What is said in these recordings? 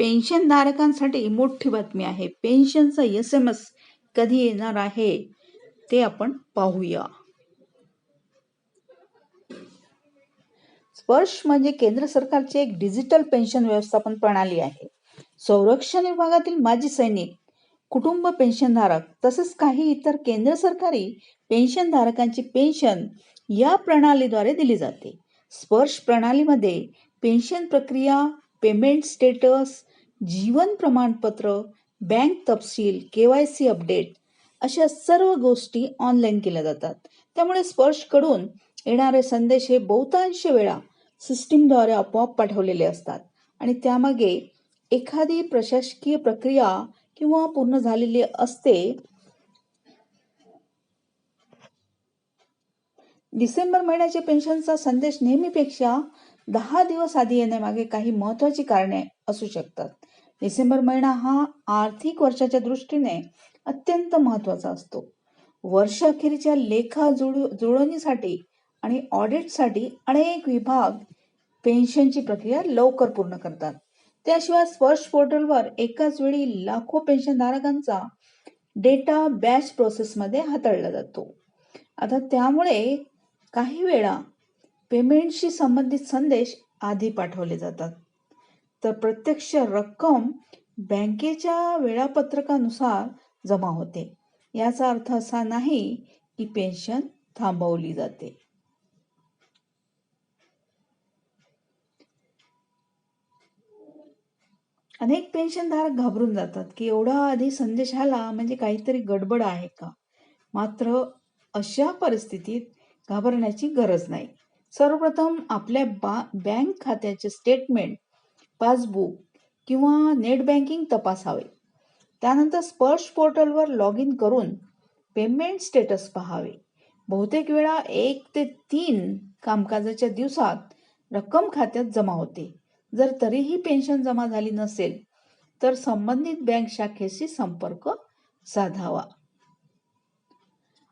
पेन्शनधारकांसाठी मोठी बातमी आहे. पेन्शनचा एस एम एस कधी येणार आहे ते आपण पाहूया. स्पर्श म्हणजे केंद्र सरकारची एक डिजिटल पेन्शन व्यवस्थापन प्रणाली आहे. संरक्षण विभागातील माजी सैनिक कुटुंब पेन्शनधारक तसेच काही इतर केंद्र सरकारी पेन्शनधारकांची पेन्शन या प्रणालीद्वारे दिली जाते. स्पर्श प्रणालीमध्ये पेन्शन प्रक्रिया पेमेंट स्टेटस जीवन प्रमाणपत्र बँक तपशील केवायसी अपडेट अशा सर्व गोष्टी ऑनलाईन केल्या जातात. त्यामुळे स्पर्शकडून येणारे संदेश हे बहुतांश वेळा सिस्टीमद्वारे आपोआप पाठवलेले असतात. आणि त्यामागे एखादी प्रशासकीय प्रक्रिया किंवा पूर्ण झालेली असते डिसेंबर महिन्याच्या पेन्शनचा संदेश नेहमीपेक्षा दहा दिवस आधी येण्यामागे काही महत्वाची कारणे असू शकतात. डिसेंबर महिना हा आर्थिक वर्षाच्या दृष्टीने अत्यंत महत्त्वाचा असतो. वर्षअखेरीच्या लेखा जुळ जुळवणीसाठी आणि ऑडिटसाठी अनेक विभाग पेन्शनची प्रक्रिया लवकर पूर्ण करतात. त्याशिवाय स्पर्श पोर्टलवर एकाच वेळी लाखो पेन्शनधारकांचा डेटा बॅच प्रोसेसमध्ये हाताळला जातो. आता त्यामुळे काही वेळा पेमेंटशी संबंधित संदेश आधी पाठवले जातात. तर प्रत्यक्ष रक्कम बँकेच्या वेळापत्रकानुसार जमा होते. याचा अर्थ असा नाही की पेन्शन थांबवली जाते. अनेक पेन्शनधारक घाबरून जातात की एवढा आधी संदेश आला म्हणजे काहीतरी गडबड आहे का? मात्र अशा परिस्थितीत घाबरण्याची गरज नाही. सर्वप्रथम आपल्या बा बँक खात्याचे स्टेटमेंट पासबुक किंवा नेट बँकिंग तपासावे. त्यानंतर स्पर्श पोर्टलवर लॉग इन करून पेमेंट स्टेटस पहावे. बहुतेक वेळा एक ते तीन कामकाजाच्या दिवसात रक्कम खात्यात जमा होते. जर तरीही पेन्शन जमा झाली नसेल तर संबंधित बँक शाखेशी संपर्क साधावा.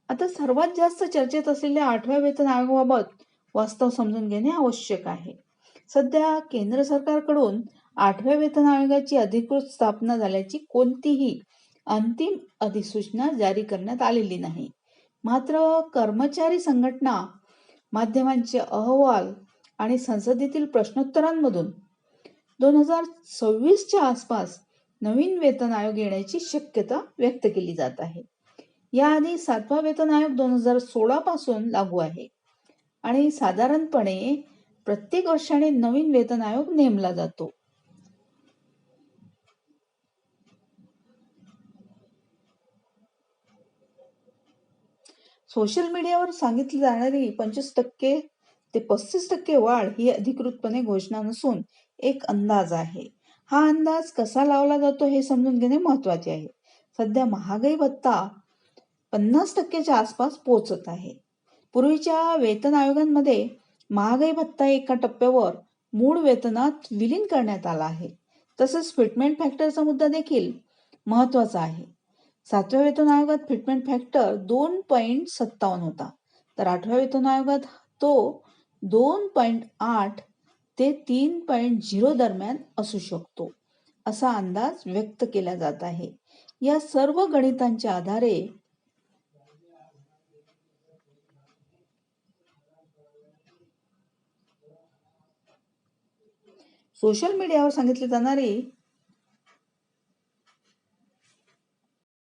आता सर्वात जास्त चर्चेत असलेल्या आठव्या वेतन आयोगाबाबत वास्तव समजून घेणे आवश्यक आहे. सध्या केंद्र सरकारकडून आठव्या वेतन आयोगाची अधिकृत स्थापना झाल्याची कोणतीही अंतिम अधिसूचना जारी करण्यात आलेली नाही. मात्र कर्मचारी संघटना माध्यमांचे अहवाल आणि संसदेतील प्रश्नोत्तरांमधून दोन हजार सव्वीसच्या आसपास नवीन वेतन आयोग येण्याची शक्यता व्यक्त केली जात आहे. याआधी सातवा वेतन आयोग दोन हजार सोळा पासून लागू आहे. आणि साधारणपणे प्रत्येक वर्षाने नवीन वेतन आयोग नेमला जातो. सोशल मीडियावर सांगितली जाणारी पंचवीस टक्के ते पस्तीस टक्के वाढ ही अधिकृतपणे घोषणा नसून एक अंदाज आहे. हा अंदाज कसा लावला जातो हे समजून घेणे महत्त्वाचे आहे. सध्या महागाई भत्ता पन्नास टक्क्याच्या आसपास पोहोचत आहे. पूर्वीच्या वेतन आयोगांमध्ये महागाई भत्ता एका टप्प्यावर मूळ वेतनात विलीन करण्यात आला आहे. तसेच फिटमेंट फॅक्टरचा मुद्दा देखील महत्त्वाचा आहे. सातव्या वेतन आयोगात फिटमेंट फॅक्टर दोन पॉईंट सत्तावन्न होता. तर आठव्या वेतन आयोगात तो दोन पॉईंट आठ ते तीन पॉईंट झिरो दरम्यान असू शकतो असा अंदाज व्यक्त केला जात आहे. या सर्व गणितांच्या आधारे सोशल मीडियावर सांगितली जाणारी